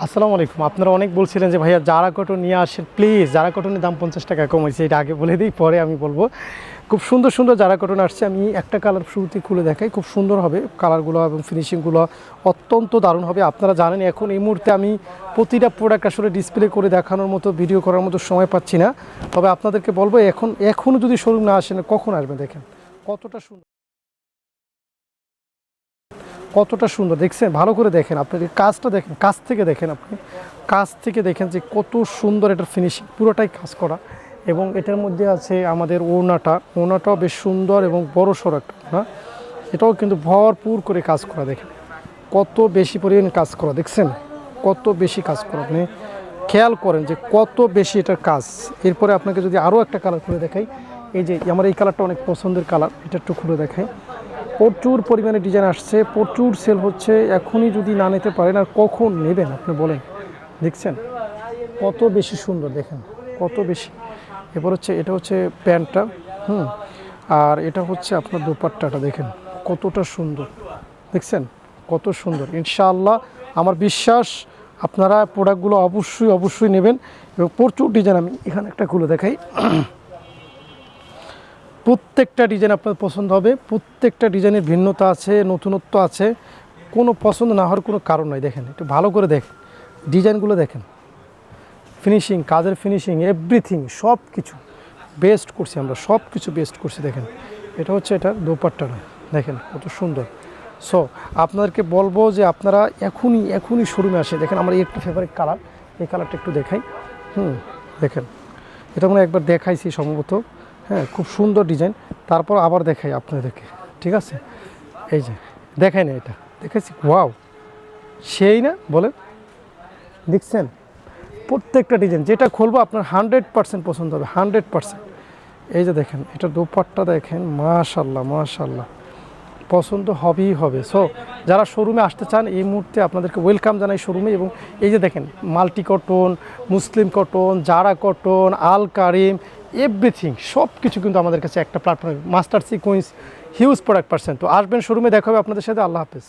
আসসালামু আলাইকুম। আপনারা অনেক বলছিলেন যে, ভাইয়া জারা কটন নিয়ে আসেন প্লিজ জারা কটনের দাম পঞ্চাশ টাকা কম হয়েছে এটা আগে বলে দিই, পরে আমি বলব। খুব সুন্দর সুন্দর জারা কটন আসছে, আমি একটা কালার শুরুতে খুলে দেখাই, খুব সুন্দর হবে কালারগুলো এবং ফিনিশিংগুলো অত্যন্ত দারুণ হবে। আপনারা জানেন, এখন এই মুহূর্তে আমি প্রতিটা প্রোডাক্ট আসলে ডিসপ্লে করে দেখানোর মতো ভিডিও করার মতো সময় পাচ্ছি না। তবে আপনাদেরকে বলব, এখন এখনও যদি শোরুম না আসেন, কখন আসবেন দেখেন? কতটা সুন্দর। কতটা সুন্দর। দেখছেন, ভালো করে দেখেন আপনি কাজটা দেখেন, কাজ থেকে দেখেন আপনি। কাজ থেকে দেখেন যে কত সুন্দর এটার ফিনিশিং পুরোটাই কাজ করা। এবং এটার মধ্যে আছে আমাদের ওড়নাটা। ওড়নাটাও বেশ সুন্দর এবং বড় সড়ো একটা ওড়না। এটাও কিন্তু ভরপুর করে কাজ করা, দেখেন। কত বেশি পরিমাণ কাজ করা, দেখছেন? কত বেশি কাজ করা। আপনি খেয়াল করেন যে কত বেশি এটার কাজ। এরপরে আপনাকে যদি আরও একটা কালার খুলে দেখাই, এই যে, আমার এই কালারটা অনেক পছন্দের কালার এটা একটু খুলে দেখাই। প্রচুর পরিমাণে ডিজাইন আসছে, প্রচুর সেল হচ্ছে, এখনই যদি না নিতে পারেন, আর কখন নেবেন আপনি বলেন? দেখছেন? কত বেশি সুন্দর, দেখেন, কত বেশি। এরপর হচ্ছে, এটা হচ্ছে প্যান্টটা, হুম? আর এটা হচ্ছে আপনার দোপাট্টাটা, দেখেন, কতটা সুন্দর। দেখছেন? কত সুন্দর। ইনশাআল্লাহ, আমার বিশ্বাস, আপনারা প্রোডাক্টগুলো অবশ্যই অবশ্যই নেবেন। এবং প্রচুর ডিজাইন আমি এখানে একটা খুলে দেখাই। প্রত্যেকটা ডিজাইন আপনার পছন্দ হবে, প্রত্যেকটা ডিজাইনের ভিন্নতা আছে, নতুনত্ব আছে, কোনো পছন্দ না হওয়ার কোনো কারণ নাই, দেখেন, একটু ভালো করে দেখেন, ডিজাইনগুলো দেখেন ফিনিশিং কাজের ফিনিশিং এভরিথিং সব কিছু বেস্ট করছি আমরা সব কিছু বেস্ট করছি, দেখেন, এটা হচ্ছে এটা দোপাট্টাটা দেখেন, কত সুন্দর সো আপনাদেরকে বলব যে আপনারা এখনই এখনই শোরুমে আসে, দেখেন, আমার একটা ফেভারিট কালার এই কালারটা একটু দেখাই, হুম, দেখেন, এটা মনে একবার দেখাইছি সম্ভবত হ্যাঁ খুব সুন্দর ডিজাইন। তারপর আবার দেখাই আপনাদেরকে, ঠিক আছে? এই যে দেখাই না এটা, দেখেছি? ওয়াও! সেই না, বলেন। দেখছেন? প্রত্যেকটা ডিজাইন, যেটা খুলবো আপনার হান্ড্রেড পার্সেন্ট পছন্দ হবে, হান্ড্রেড পার্সেন্ট। এই যে দেখেন, এটা দোপাট্টা দেখেন মাশাল্লাহ মাশাল্লাহ পছন্দ হবেই হবে। সো যারা শোরুমে আসতে চান, এই মুহূর্তে আপনাদেরকে ওয়েলকাম জানাই শোরুমে এবং এই যে দেখেন multi cotton Muslim cotton Zara cotton Al Karim everything সব কিছু কিন্তু আমাদের কাছে একটা প্ল্যাটফর্মে master sequence huge product percent তো আসবেন শোরুমে দেখা হবে আপনাদের সাথে। আল্লাহ হাফেজ।